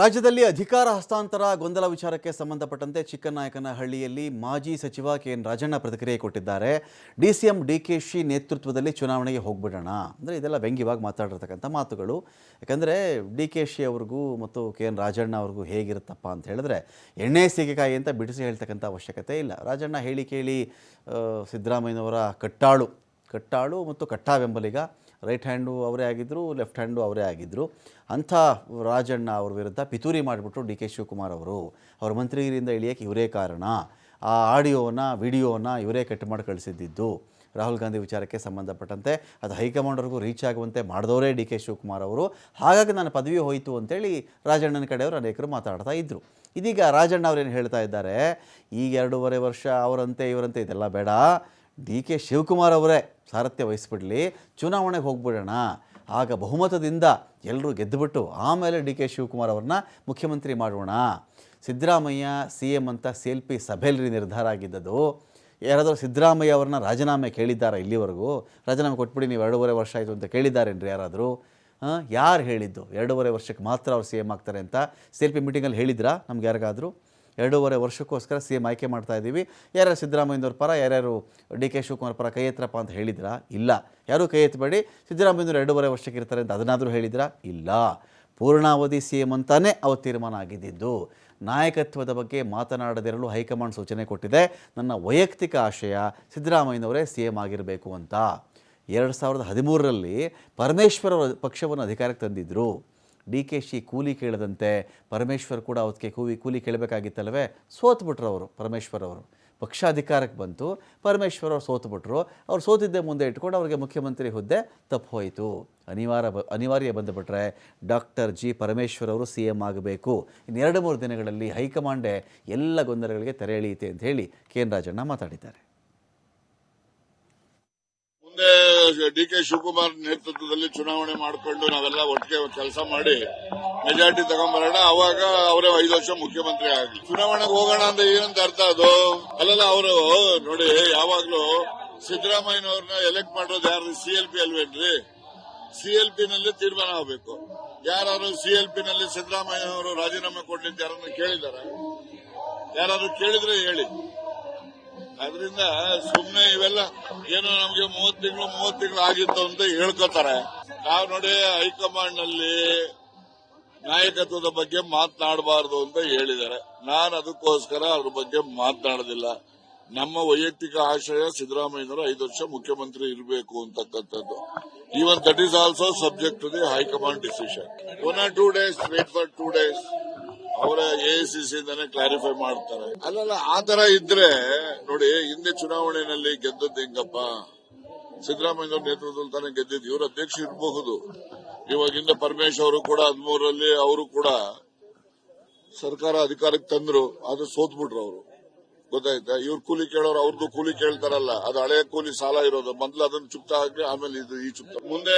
ರಾಜ್ಯದಲ್ಲಿ ಅಧಿಕಾರ ಹಸ್ತಾಂತರ ಗೊಂದಲ ವಿಚಾರಕ್ಕೆ ಸಂಬಂಧಪಟ್ಟಂತೆ ಚಿಕ್ಕನಾಯಕನಹಳ್ಳಿಯಲ್ಲಿ ಮಾಜಿ ಸಚಿವ ಕೆ ಎನ್ ರಾಜಣ್ಣ ಪ್ರತಿಕ್ರಿಯೆ ಕೊಟ್ಟಿದ್ದಾರೆ. D C M D K she ನೇತೃತ್ವದಲ್ಲಿ ಚುನಾವಣೆಗೆ ಹೋಗ್ಬಿಡೋಣ. ಅಂದರೆ ಇದೆಲ್ಲ ವ್ಯಂಗ್ಯವಾಗಿ ಮಾತಾಡಿರ್ತಕ್ಕಂಥ ಮಾತುಗಳು. ಯಾಕಂದರೆ ಡಿ ಕೆ ಶಿ ಅವ್ರಿಗೂ ಮತ್ತು ಕೆ ಎನ್ ರಾಜಣ್ಣ ಅವ್ರಿಗೂ ಹೇಗಿರುತ್ತಪ್ಪ ಅಂತ ಹೇಳಿದ್ರೆ ಎಣ್ಣೆ ಸೀಗೆಕಾಯಿ ಅಂತ ಬಿಡಿಸಿ ಹೇಳ್ತಕ್ಕಂಥ ಅವಶ್ಯಕತೆ ಇಲ್ಲ. ರಾಜಣ್ಣ ಹೇಳಿ ಕೇಳಿ ಸಿದ್ದರಾಮಯ್ಯನವರ ಕಟ್ಟಾಳು. ಕಟ್ಟಾಳು ಮತ್ತು ಕಟ್ಟಾ ಬೆಂಬಲಿಗ ರೈಟ್ ಹ್ಯಾಂಡು ಅವರೇ ಆಗಿದ್ದರು ಲೆಫ್ಟ್ ಹ್ಯಾಂಡು ಅವರೇ ಆಗಿದ್ದರು ಅಂಥ ರಾಜಣ್ಣ ಅವ್ರ ವಿರುದ್ಧ ಪಿತೂರಿ ಮಾಡಿಬಿಟ್ರು ಡಿ ಕೆ ಶಿವಕುಮಾರ್ ಅವರು. ಅವ್ರ ಮಂತ್ರಿಗಿರಿಂದ ಇಳಿಯೋಕ್ಕೆ ಇವರೇ ಕಾರಣ. ಆ ಆಡಿಯೋನ, ವಿಡಿಯೋನ ಇವರೇ ಕಟ್ ಮಾಡಿ ಕಳಿಸಿದ್ದಿದ್ದು. ರಾಹುಲ್ ಗಾಂಧಿ ವಿಚಾರಕ್ಕೆ ಸಂಬಂಧಪಟ್ಟಂತೆ ಅದು ಹೈಕಮಾಂಡ್ವರೆಗೂ ರೀಚ್ ಆಗುವಂತೆ ಮಾಡಿದವರೇ ಡಿ ಕೆ ಶಿವಕುಮಾರ್ ಅವರು. ಹಾಗಾಗಿ ನನ್ನ ಪದವಿ ಹೋಯಿತು ಅಂತೇಳಿ ರಾಜಣ್ಣನ ಕಡೆಯವರು ಅನೇಕರು ಮಾತಾಡ್ತಾ ಇದ್ದರು ಇದೀಗ ರಾಜಣ್ಣ ಅವ್ರೇನು ಹೇಳ್ತಾ ಇದ್ದಾರೆ? ಈಗ ಎರಡೂವರೆ ವರ್ಷ ಅವರಂತೆ, ಇವರಂತೆ ಇದೆಲ್ಲ ಬೇಡ. ಡಿ ಕೆ ಶಿವಕುಮಾರ್ ಅವರೇ ಸಾರಥ್ಯ ವಹಿಸ್ಬಿಡಲಿ, ಚುನಾವಣೆಗೆ ಹೋಗ್ಬಿಡೋಣ. ಆಗ ಬಹುಮತದಿಂದ ಎಲ್ಲರೂ ಗೆದ್ದುಬಿಟ್ಟು ಆಮೇಲೆ ಡಿ ಕೆ ಶಿವಕುಮಾರ್ ಅವ್ರನ್ನ ಮುಖ್ಯಮಂತ್ರಿ ಮಾಡೋಣ. ಸಿದ್ದರಾಮಯ್ಯ, ಸಿ ಎಂ ಅಂತ ಸಿ ಎಲ್ ಪಿ ಸಭೆಯಲ್ಲಿ ನಿರ್ಧಾರ ಆಗಿದ್ದದು ಯಾರಾದರೂ ಸಿದ್ದರಾಮಯ್ಯ ಅವ್ರನ್ನ ರಾಜೀನಾಮೆ ಕೇಳಿದ್ದಾರಾ ಇಲ್ಲಿವರೆಗೂ? ರಾಜೀನಾಮೆ ಕೊಟ್ಬಿಡಿ, ನೀವು ಎರಡೂವರೆ ವರ್ಷ ಆಯಿತು ಅಂತ ಕೇಳಿದ್ದಾರೇನ್ರಿ ಯಾರಾದರೂ? ಯಾರು ಹೇಳಿದ್ದು? ಎರಡೂವರೆ ವರ್ಷಕ್ಕೆ ಮಾತ್ರ ಅವ್ರು ಸಿ ಎಂ ಆಗ್ತಾರೆ ಅಂತ ಸಿ ಎಲ್ ಪಿ ಮೀಟಿಂಗಲ್ಲಿ ಹೇಳಿದ್ರಾ? ನಮ್ಗೆ ಯಾರಿಗಾದರೂ? ಎರಡೂವರೆ ವರ್ಷಕ್ಕೋಸ್ಕರ ಸಿ ಎಂ ಆಯ್ಕೆ ಮಾಡ್ತಾ ಇದ್ದೀವಿ. ಯಾರ್ಯಾರು ಸಿದ್ದರಾಮಯ್ಯವ್ರ ಪರ, ಯಾರ್ಯಾರು ಡಿ ಕೆ ಶಿವಕುಮಾರ್ ಪರ ಕೈ ಎತ್ತರಪ್ಪ ಅಂತ ಹೇಳಿದ್ರಾ? ಇಲ್ಲ. ಯಾರೂ ಕೈ ಎತ್ತಬೇಡಿ. ಸಿದ್ದರಾಮಯ್ಯವ್ರು ಎರಡೂವರೆ ವರ್ಷಕ್ಕೆ ಇರ್ತಾರೆ ಅಂತ ಅದನ್ನಾದರೂ ಹೇಳಿದ್ರಾ? ಇಲ್ಲ. ಪೂರ್ಣಾವಧಿ ಸಿ ಎಂ ಅಂತಾನೇ ಅವು ತೀರ್ಮಾನ ಆಗಿದ್ದಿದ್ದು ನಾಯಕತ್ವದ ಬಗ್ಗೆ ಮಾತನಾಡದಿರಲು ಹೈಕಮಾಂಡ್ ಸೂಚನೆ ಕೊಟ್ಟಿದೆ. ನನ್ನ ವೈಯಕ್ತಿಕ ಆಶಯ ಸಿದ್ದರಾಮಯ್ಯನವರೇ ಸಿ ಎಂ ಆಗಿರಬೇಕು ಅಂತ. ಎರಡು ಸಾವಿರದ ಹದಿಮೂರರಲ್ಲಿ ಪರಮೇಶ್ವರ ಪಕ್ಷವನ್ನು ಅಧಿಕಾರಕ್ಕೆ ತಂದಿದ್ದರು ಡಿ ಕೆ ಶಿ ಕೂಲಿ ಕೇಳದಂತೆ ಪರಮೇಶ್ವರ್ ಕೂಡ ಅವತ್ತಿಗೆ ಕೂಲಿ ಕೂಲಿ ಕೇಳಬೇಕಾಗಿತ್ತಲ್ವೇ ಸೋತ್ಬಿಟ್ರು ಅವರು, ಪರಮೇಶ್ವರ್ ಅವರು. ಪಕ್ಷ ಅಧಿಕಾರಕ್ಕೆ ಬಂತು. ಪರಮೇಶ್ವರ್ ಅವರು ಸೋತ್ಬಿಟ್ರು. ಅವ್ರು ಸೋತಿದ್ದೆ ಮುಂದೆ ಇಟ್ಕೊಂಡು ಅವ್ರಿಗೆ ಮುಖ್ಯಮಂತ್ರಿ ಹುದ್ದೆ ತಪ್ಪು ಹೋಯಿತು. ಅನಿವಾರ್ಯ ಬ, ಅನಿವಾರ್ಯ ಬಂದುಬಿಟ್ರೆ ಡಾಕ್ಟರ್ ಜಿ ಪರಮೇಶ್ವರ್ ಅವರು ಸಿ ಎಂ ಆಗಬೇಕು. ಇನ್ನೆರಡು ಮೂರು ದಿನಗಳಲ್ಲಿ ಹೈಕಮಾಂಡೇ ಎಲ್ಲ ಗೊಂದಲಗಳಿಗೆ ತೆರೆ ಎಳೆಯುತ್ತೆ ಅಂತ ಹೇಳಿ ಕೆ ಎನ್ ರಾಜಣ್ಣ ಮಾತಾಡಿದ್ದಾರೆ. ಮುಂದೆ ಡಿ ಕೆ ಶಿವಕುಮಾರ್ ನೇತೃತ್ವದಲ್ಲಿ ಚುನಾವಣೆ ಮಾಡಿಕೊಂಡು ನಾವೆಲ್ಲ ಒಟ್ಟಿಗೆ ಕೆಲಸ ಮಾಡಿ ಮೆಜಾರಿಟಿ ತಗೊಂಡ್ಬರೋಣ ಅವಾಗ ಅವರೇ ಐದು ವರ್ಷ ಮುಖ್ಯಮಂತ್ರಿ ಆಗಲಿ ಚುನಾವಣೆಗೆ ಹೋಗೋಣ ಅಂತ ಏನಂತ ಅರ್ಥ ಅದು? ಅಲ್ಲಲ್ಲ, ಅವರು ನೋಡಿ, ಯಾವಾಗ್ಲೂ ಸಿದ್ದರಾಮಯ್ಯನವ್ರನ್ನ ಎಲೆಕ್ಟ್ ಮಾಡೋದು ಯಾರು ಸಿ ಎಲ್ ಪಿ ಅಲ್ವೇನ್ರಿ? ಸಿ ಎಲ್ ಪಿ ನಲ್ಲಿ ತೀರ್ಮಾನ ಆಗಬೇಕು. ಯಾರು ಸಿ ಎಲ್ ಪಿ ನಲ್ಲಿ ಸಿದ್ದರಾಮಯ್ಯನವರು ರಾಜೀನಾಮೆ ಕೊಡ್ಲಿಕ್ಕೆ ಯಾರನ್ನ ಕೇಳಿದಾರ? ಯಾರಾದ್ರೂ ಕೇಳಿದ್ರೆ ಹೇಳಿ. ಅದರಿಂದ ಸುಮ್ಮನೆ ಇವೆಲ್ಲ ಏನೋ ನಮಗೆ ಮೂವತ್ ತಿಂಗಳು ಮೂವತ್ ತಿಂಗಳು ಆಗಿತ್ತು ಅಂತ ಹೇಳ್ಕೊತಾರೆ. ನಾವು ನೋಡಿ ಹೈಕಮಾಂಡ್ನಲ್ಲಿ ನಾಯಕತ್ವದ ಬಗ್ಗೆ ಮಾತನಾಡಬಾರದು ಅಂತ ಹೇಳಿದ್ದಾರೆ. ನಾನು ಅದಕ್ಕೋಸ್ಕರ ಅದ್ರ ಬಗ್ಗೆ ಮಾತನಾಡೋದಿಲ್ಲ. ನಮ್ಮ ವೈಯಕ್ತಿಕ ಆಶಯ ಸಿದ್ದರಾಮಯ್ಯನವರು ಐದು ವರ್ಷ ಮುಖ್ಯಮಂತ್ರಿ ಇರಬೇಕು ಅಂತಕ್ಕಂಥದ್ದು. Even that is also subject to the high command decision one or two days wait for two days ಅವರ ಎಐಸಿಸಿ ಇಂದಾನೆ ಕ್ಲಾರಿಫೈ ಮಾಡ್ತಾರೆ. ಅಲ್ಲಲ್ಲ ಆತರ ತರ ಇದ್ರೆ ನೋಡಿ, ಹಿಂದೆ ಚುನಾವಣೆಯಲ್ಲಿ ಗೆದ್ದದ್ದು ಹೆಂಗಪ್ಪ? ಸಿದ್ದರಾಮಯ್ಯ ನೇತೃತ್ವದಲ್ಲಿ ತಾನೇ ಗೆದ್ದಿದ್ದು. ಇವರು ಅಧ್ಯಕ್ಷ ಇರಬಹುದು. ಇವಾಗಿಂದ ಪರಮೇಶ್ ಅವರು ಕೂಡ ಹದಿಮೂರರಲ್ಲಿ ಅವರು ಕೂಡ ಸರ್ಕಾರ ಅಧಿಕಾರಕ್ಕೆ ತಂದ್ರು ಅದು ಸೋತ್ಬಿಟ್ರು ಅವರು. ಗೊತ್ತಾಯ್ತಾ? ಇವ್ರು ಕೂಲಿ ಕೇಳೋರು ಅವ್ರದ್ದು ಕೂಲಿ ಕೇಳ್ತಾರಲ್ಲ, ಅದು ಹಳೆಯ ಕೂಲಿ ಸಾಲ ಇರೋದು. ಮೊದ್ಲು ಅದನ್ನ ಚುಕ್ತ ಹಾಕಿ ಆಮೇಲೆ ಇದು ಈ ಚುಕ್ತ ಮುಂದೆ